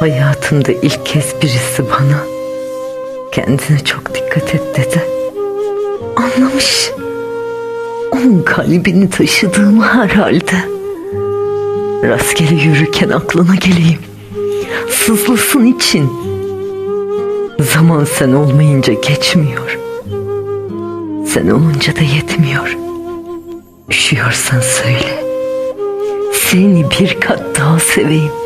Hayatımda ilk kez birisi bana kendine çok dikkat et dedi. Anlamış. Onun kalbini taşıdığımı herhalde. Rastgele yürürken aklına geleyim. Sızlasın için. Zaman sen olmayınca geçmiyor. Sen olunca da yetmiyor. Üşüyorsan söyle. Seni bir kat daha seveyim.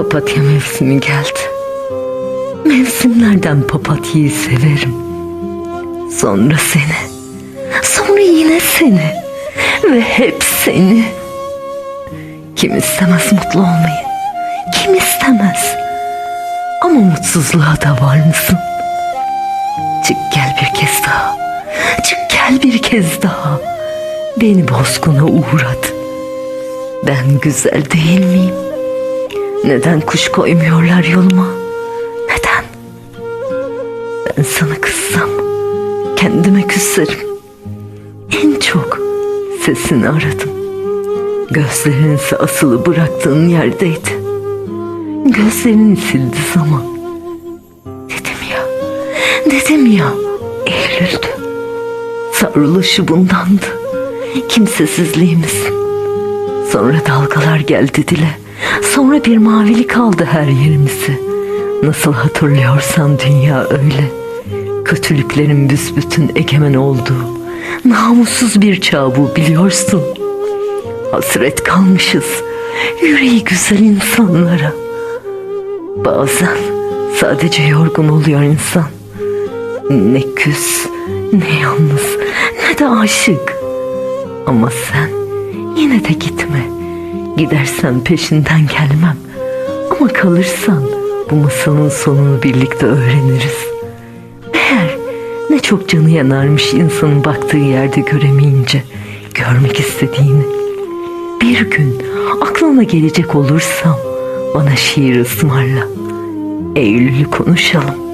Papatya mevsimi geldi. Mevsimlerden papatyayı severim. Sonra seni, sonra yine seni ve hep seni. Kim istemez mutlu olmayı? Kim istemez? Ama mutsuzluğa da var mısın? Çık gel bir kez daha. Çık gel bir kez daha. Beni bozguna uğrat. Ben güzel değil miyim? Neden kuş koymuyorlar yoluma? Neden? Ben sana kızsam kendime küserim. En çok sesini aradım. Gözlerin ise asılı bıraktığın yerdeydi. Gözlerini sildi zaman. Dedim ya, dedim ya, Eylül'dü. Sarılışı bundandı. Kimsesizliğimiz. Sonra dalgalar geldi dile. Sonra bir mavilik aldı her yerimizi. Nasıl hatırlıyorsan dünya öyle. Kötülüklerin büsbütün egemen olduğu. Namussuz bir çağ bu biliyorsun. Hasret kalmışız. Yüreği güzel insanlara. Bazen sadece yorgun oluyor insan. Ne küs, ne yalnız, ne de aşık. Ama sen yine de gitme. Gidersen peşinden gelmem. Ama kalırsan bu masalın sonunu birlikte öğreniriz. Meğer ne çok canı yanarmış insanın baktığı yerde göremeyince görmek istediğini. Bir gün aklına gelecek olursam bana şiir ısmarla. Eylül'ü konuşalım.